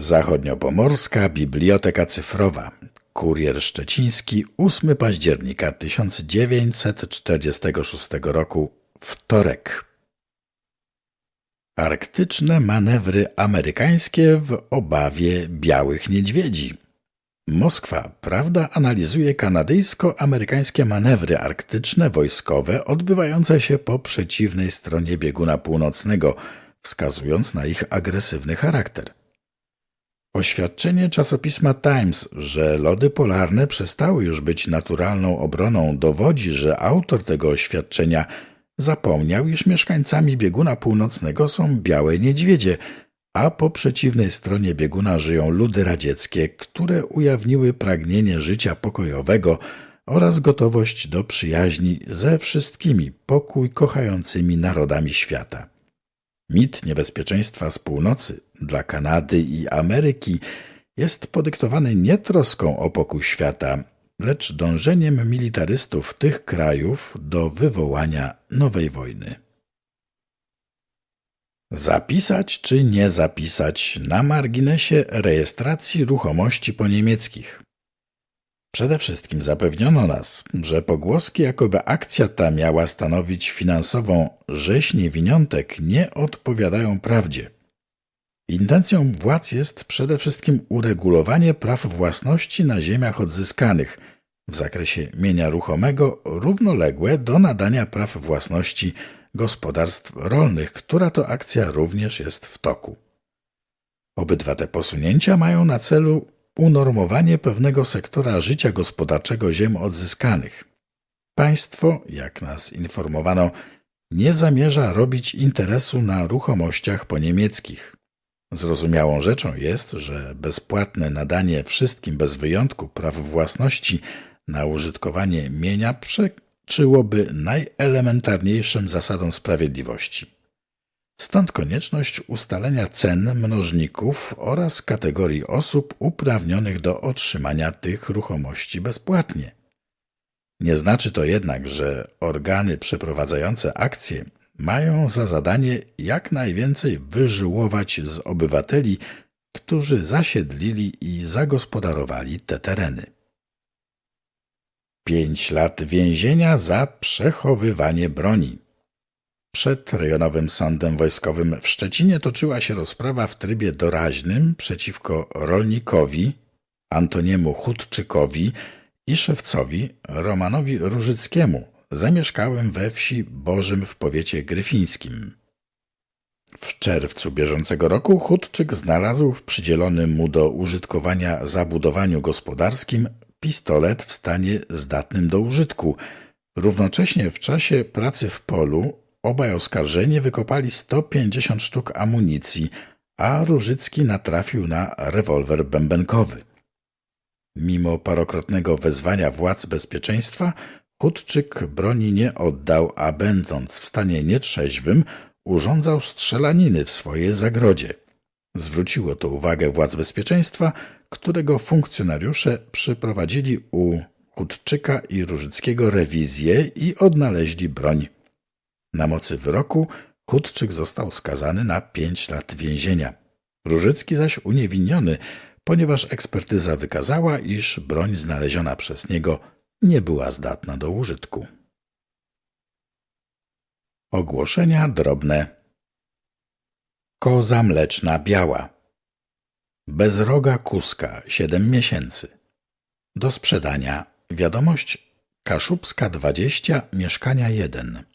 Zachodniopomorska Biblioteka Cyfrowa. Kurier Szczeciński, 8 października 1946 roku, wtorek. Arktyczne manewry amerykańskie w obawie białych niedźwiedzi. Moskwa, prawda, analizuje kanadyjsko-amerykańskie manewry arktyczne wojskowe odbywające się po przeciwnej stronie bieguna północnego, wskazując na ich agresywny charakter. Oświadczenie czasopisma Times, że lody polarne przestały już być naturalną obroną, dowodzi, że autor tego oświadczenia zapomniał, iż mieszkańcami bieguna północnego są białe niedźwiedzie, a po przeciwnej stronie bieguna żyją ludy radzieckie, które ujawniły pragnienie życia pokojowego oraz gotowość do przyjaźni ze wszystkimi pokój kochającymi narodami świata. Mit niebezpieczeństwa z północy dla Kanady i Ameryki jest podyktowany nie troską o pokój świata, lecz dążeniem militarystów tych krajów do wywołania nowej wojny. Zapisać czy nie zapisać na marginesie rejestracji ruchomości po niemieckich. Przede wszystkim zapewniono nas, że pogłoski, jakoby akcja ta miała stanowić finansową rzeź niewiniątek, nie odpowiadają prawdzie. Intencją władz jest przede wszystkim uregulowanie praw własności na ziemiach odzyskanych w zakresie mienia ruchomego równoległe do nadania praw własności gospodarstw rolnych, która to akcja również jest w toku. Obydwa te posunięcia mają na celu unormowanie pewnego sektora życia gospodarczego ziem odzyskanych. Państwo, jak nas informowano, nie zamierza robić interesu na ruchomościach poniemieckich. Zrozumiałą rzeczą jest, że bezpłatne nadanie wszystkim bez wyjątku praw własności na użytkowanie mienia przeczyłoby najelementarniejszym zasadom sprawiedliwości. Stąd konieczność ustalenia cen mnożników oraz kategorii osób uprawnionych do otrzymania tych ruchomości bezpłatnie. Nie znaczy to jednak, że organy przeprowadzające akcje mają za zadanie jak najwięcej wyżyłować z obywateli, którzy zasiedlili i zagospodarowali te tereny. Pięć lat więzienia za przechowywanie broni. Przed rejonowym sądem wojskowym w Szczecinie toczyła się rozprawa w trybie doraźnym przeciwko rolnikowi Antoniemu Chudczykowi i szewcowi Romanowi Różyckiemu, zamieszkałym we wsi Bożym w powiecie gryfińskim. W czerwcu bieżącego roku Chudczyk znalazł w przydzielonym mu do użytkowania zabudowaniu gospodarskim pistolet w stanie zdatnym do użytku. Równocześnie w czasie pracy w polu Obaj oskarżeni wykopali 150 sztuk amunicji, a Różycki natrafił na rewolwer bębenkowy. Mimo parokrotnego wezwania władz bezpieczeństwa, Chudczyk broni nie oddał, a będąc w stanie nietrzeźwym, urządzał strzelaniny w swojej zagrodzie. Zwróciło to uwagę władz bezpieczeństwa, którego funkcjonariusze przyprowadzili u Chudczyka i Różyckiego rewizję i odnaleźli broń na mocy wyroku Chudczyk został skazany na pięć lat więzienia. Różycki zaś uniewinniony, ponieważ ekspertyza wykazała, iż broń znaleziona przez niego nie była zdatna do użytku. Ogłoszenia drobne. Koza mleczna biała. Bezroga kuska, siedem miesięcy. Do sprzedania. Wiadomość Kaszubska 20, mieszkania 1